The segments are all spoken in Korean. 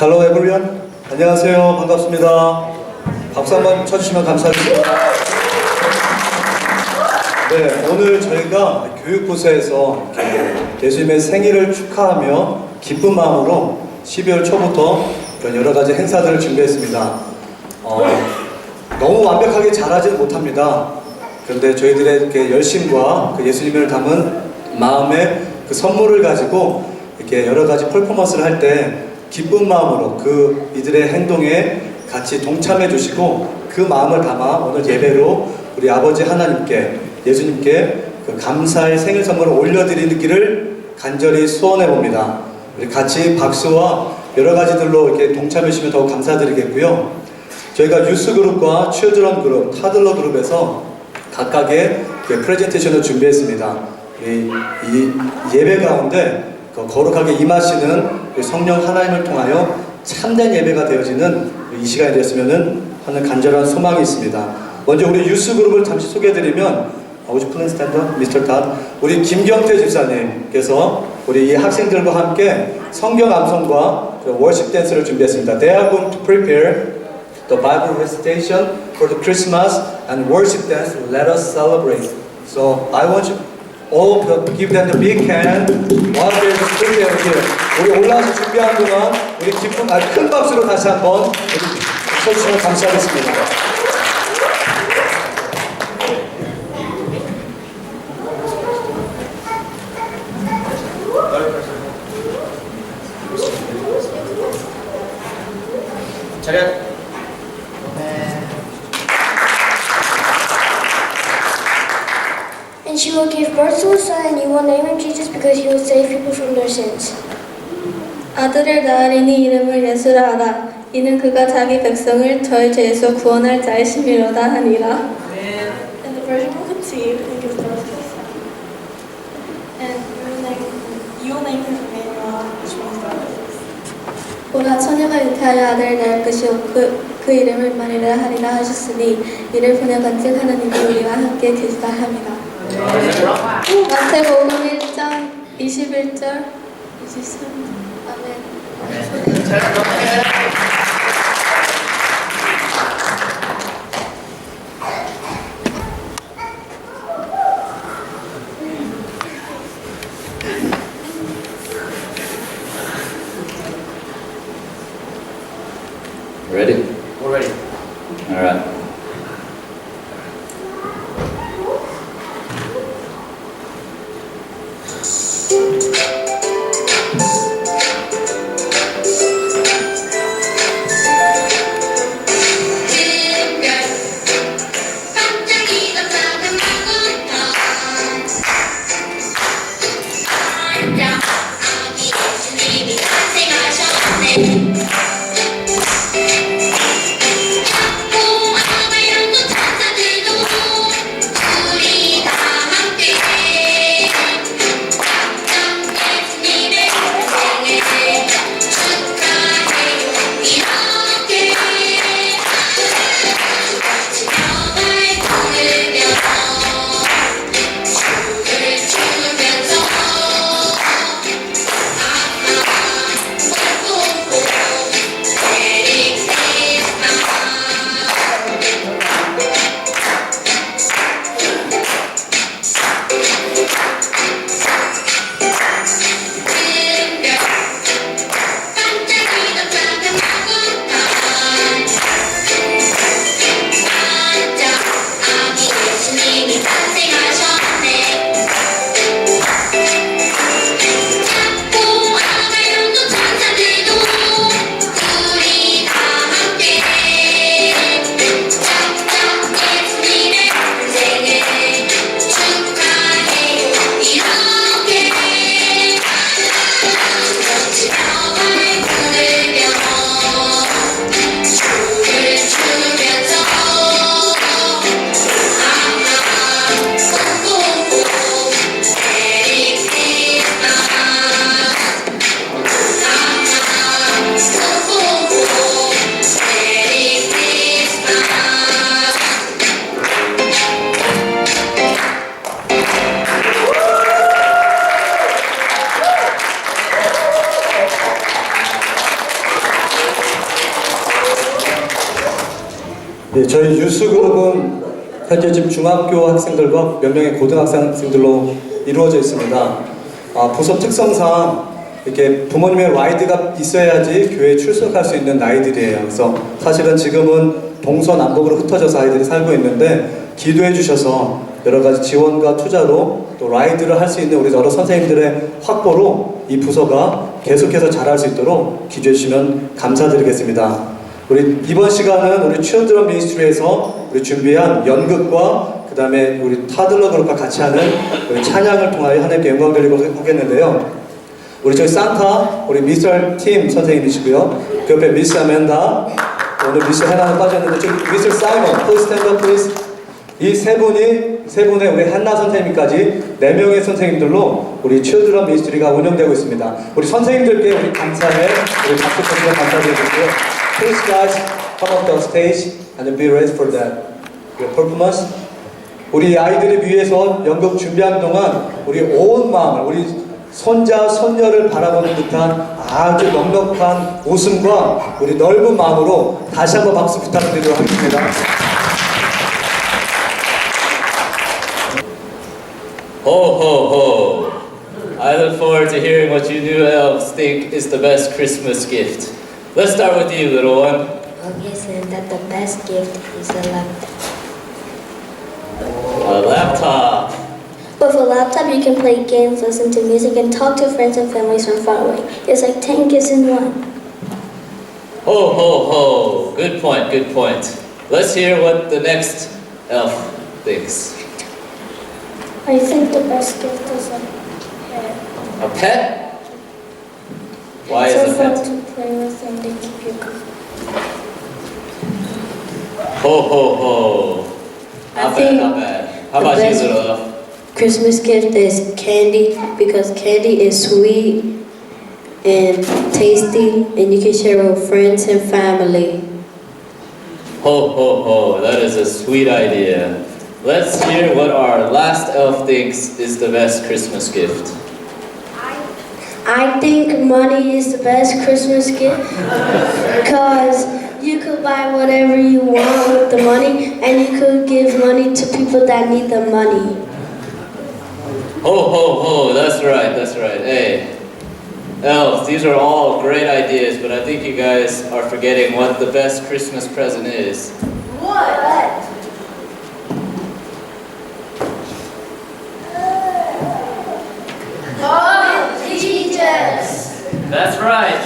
Hello everyone. 안녕하세요. 반갑습니다. 박수 한번 쳐주시면 감사하겠습니다. 네, 오늘 저희가 교육부서에서 예수님의 생일을 축하하며 기쁜 마음으로 12월 초부터 그런 여러 가지 행사들을 준비했습니다. 어, 너무 완벽하게 잘하지는 못합니다. 그런데 저희들의 이렇게 열심과 그 예수님을 담은 마음의 그 선물을 가지고 이렇게 여러 가지 퍼포먼스를 할때 기쁜 마음으로 그 이들의 행동에 같이 동참해 주시고 그 마음을 담아 오늘 예배로 우리 아버지 하나님께 예수님께 그 감사의 생일 선물을 올려드리기를 간절히 소원해 봅니다. 우리 같이 박수와 여러 가지들로 이렇게 동참해 주시면 더욱 감사드리겠고요. 저희가 유스 그룹과 칠드런 그룹, 타들러 그룹에서 각각의 그 프레젠테이션을 준비했습니다. 이, 이 예배 가운데 그 거룩하게 임하시는 그 성령 하나님을 통하여 참된 예배가 되어지는 이 시간이 되었으면 하는 간절한 소망이 있습니다. 먼저 우리 유스 그룹을 잠시 소개해드리면 stand up, Mr. Todd? 우리 김경태 집사님께서 우리 이 학생들과 함께 성경 암송과 그 월십 댄스를 준비했습니다. They are going to prepare the Bible recitation for the Christmas and worship dance. Let us celebrate. So I want you all give them the big hand they are prepare here. 우리 올라와서 준비하는 동안 우리 기쁨, 아, 큰 박수로 다시 한번 쳐주시면 감사하겠습니다. 차렷. And she will give birth to a son, and you will name him Jesus because he will save people from their sins. 아들을 낳으리니 이름을 예수라 하라. 이는 그가 자기 백성을 저의 죄에서 구원할 자이심이로다 하니라. And the virgin will conceive and give birth to a son. And you will name, you will name him Emmanuel, which means God with us. 보라 처녀가 잉태하여 아들을 낳을 것이요 그, 그 이름을 임마누엘 하리라 하셨으니 이를 보내간즉 하나님이 우리와 함께 계시다 합니다. 마태복음 1장 21절 23절 아멘. Ready? 예, 저희 유스그룹은 현재 지금 중학교 학생들과 몇 명의 고등학생들로 이루어져 있습니다. 아, 부서 특성상 이렇게 부모님의 라이드가 있어야지 교회에 출석할 수 있는 아이들이에요. 그래서 사실은 지금은 동서남북으로 흩어져서 아이들이 살고 있는데 기도해 주셔서 여러 가지 지원과 투자로 또 라이드를 할 수 있는 우리 여러 선생님들의 확보로 이 부서가 계속해서 잘할 수 있도록 기도해 주시면 감사드리겠습니다. 우리 이번 시간은 우리 칠드런 미니스트리에서 우리 준비한 연극과 그 다음에 우리 타들러 그룹과 같이 하는 우리 찬양을 통하여 하나님께 영광 돌리고 하겠는데요. 우리 저희 산타, 우리 미스터 팀 선생님이시고요. 그 옆에 미스 아멘다, 오늘 미스 헤나는 빠졌는데 지금 미스 사이먼, stand up please. 이세 분이 세 분의 우리 한나 선생님까지 네 명의 선생님들로 우리 칠드런 미스트리가 운영되고 있습니다. 우리 선생님들께 우리 감사의 우리 박수 쳐주셔서 감사드리고요. Please guys come up the stage and be ready for that your performance. 우리 아이들을 위해서 연극 준비하는 동안 우리 온 마음을 우리 손자 손녀를 바라보는 듯한 아주 넉넉한 웃음과 우리 넓은 마음으로 다시 한번 박수 부탁드리도록 하겠습니다. Ho, ho, ho. I look forward to hearing what you new elves think is the best Christmas gift. Let's start with you, little one. Said that the best gift is a laptop. A laptop. With a laptop, you can play games, listen to music, and talk to friends and families from far away. It's like 10 gifts in one. Ho, ho, ho. Good point, good point. Let's hear what the next elf thinks. I think the best gift is a pet. A pet? Why is so a fun pet? to play with and they keep you company. Ho, ho, ho. I Not bad, think not bad. How the about you, best-? Christmas gift is candy because candy is sweet and tasty and you can share with friends and family. Ho, ho, ho. That is a sweet idea. Let's hear what our last elf thinks is the best Christmas gift. I think money is the best Christmas gift because you could buy whatever you want with the money and you could give money to people that need the money. Ho, ho, ho, that's right, that's right. Hey, elves, these are all great ideas, but I think you guys are forgetting what the best Christmas present is. What? Oh, Jesus! That's right.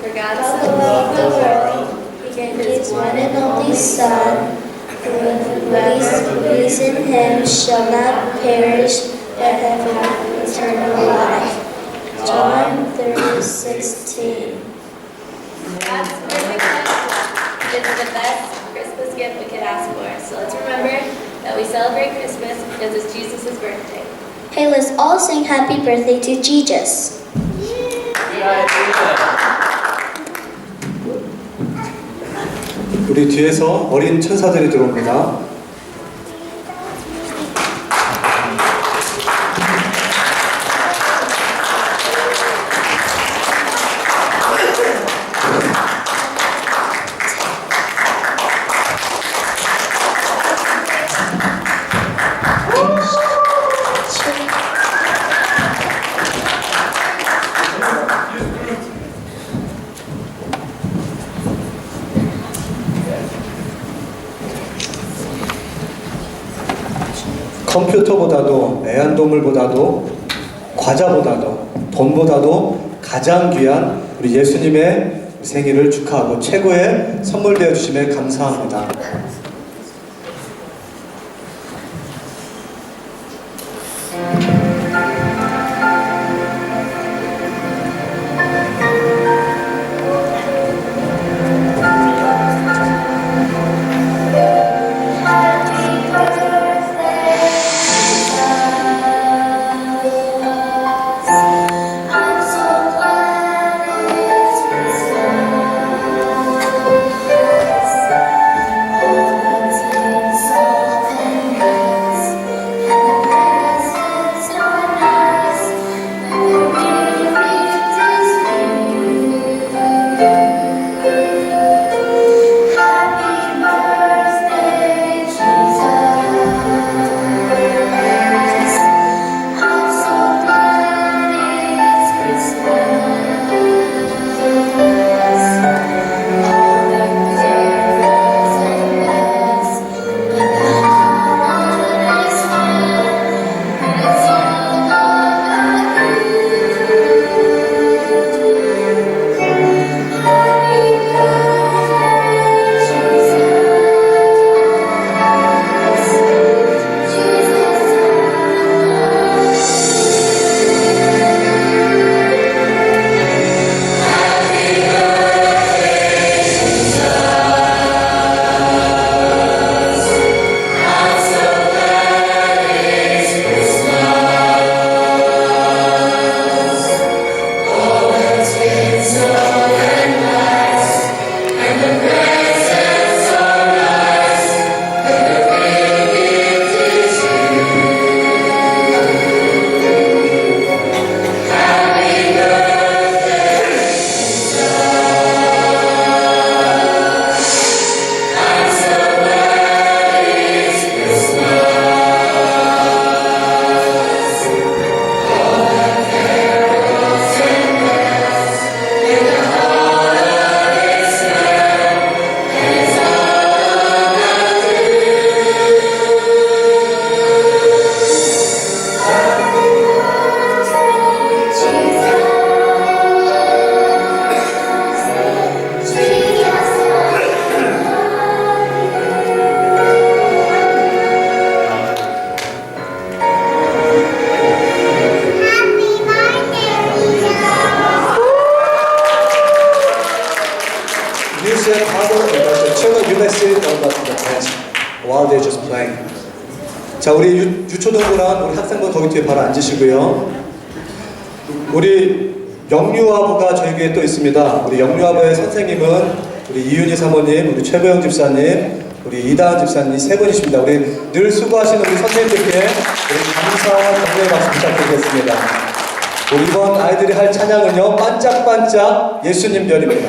For God so loved the world, He gave His one and only Son, whoever believes in Him shall not perish, but have eternal life. John 3:16. That's really good. It's the best Christmas gift we could ask for. So let's remember that we celebrate Christmas because it's Jesus' birthday. Hey, let's all sing happy birthday to Jesus. Good idea. 우리 뒤에서 어린 천사들이 들어옵니다. 컴퓨터보다도 애완동물보다도 과자보다도 돈보다도 가장 귀한 우리 예수님의 생일을 축하하고 최고의 선물 되어 주심에 감사합니다. 자, 우리 유, 유초동부랑 우리 학생분 거기 뒤에 바로 앉으시고요. 우리 영유아부가 저희 교회에 또 있습니다. 우리 영유아부의 선생님은 우리 이윤희 사모님, 우리 최보영 집사님, 우리 이다은 집사님 세 분이십니다. 우리 늘 수고하시는 우리 선생님들께 우리 감사와 격려의 박수 부탁드리겠습니다. 우리 이번 아이들이 할 찬양은요, 반짝반짝 예수님 별입니다.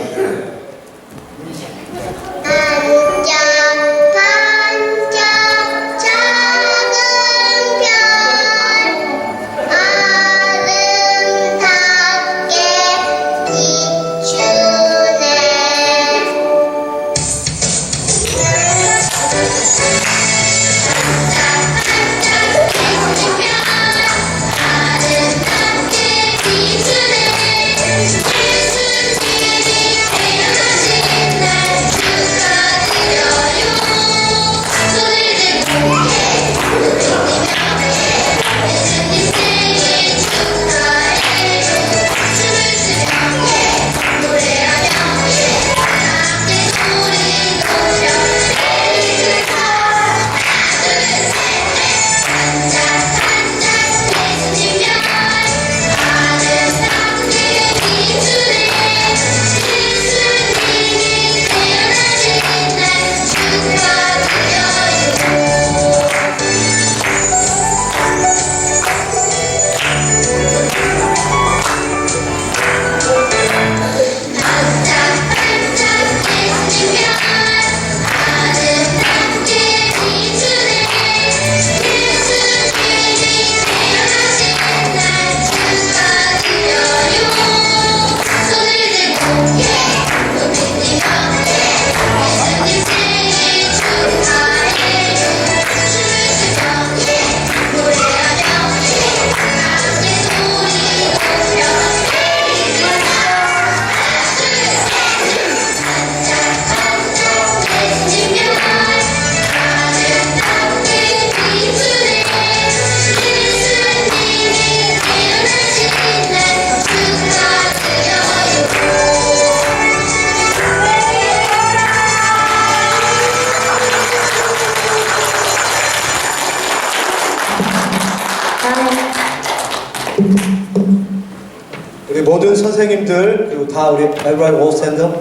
우리 모든 선생님들 그리고 다 우리 everyone all stand up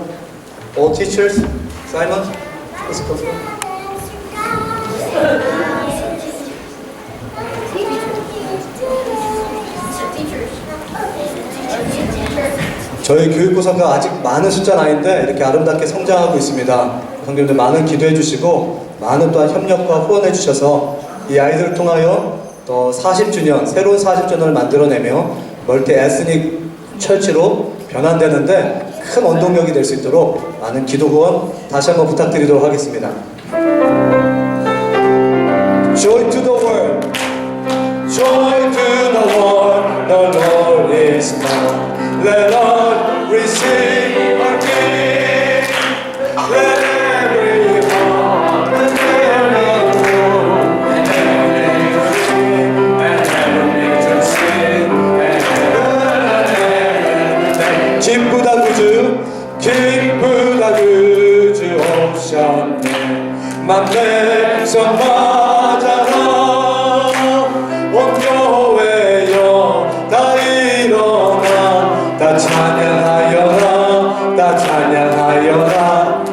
all teachers Simon let's go 저희 교육부서가 아직 많은 숫자는 아닌데 이렇게 아름답게 성장하고 있습니다. 성도님들 많은 기도해 주시고 많은 또한 협력과 후원해 주셔서 이 아이들을 통하여 또 40주년 새로운 40주년을 만들어내며 멀티 에스닉 철치로 변환되는데 큰 원동력이 될 수 있도록 많은 기도 후원 다시 한번 부탁드리도록 하겠습니다. Joy to the world. Joy to the world, the Lord is come. Let us 기쁘다 그즈 기쁘다 그즈 옵셨네. 만백성 맞아라 온 교회여 다다 찬양하여라 다 찬양하여라.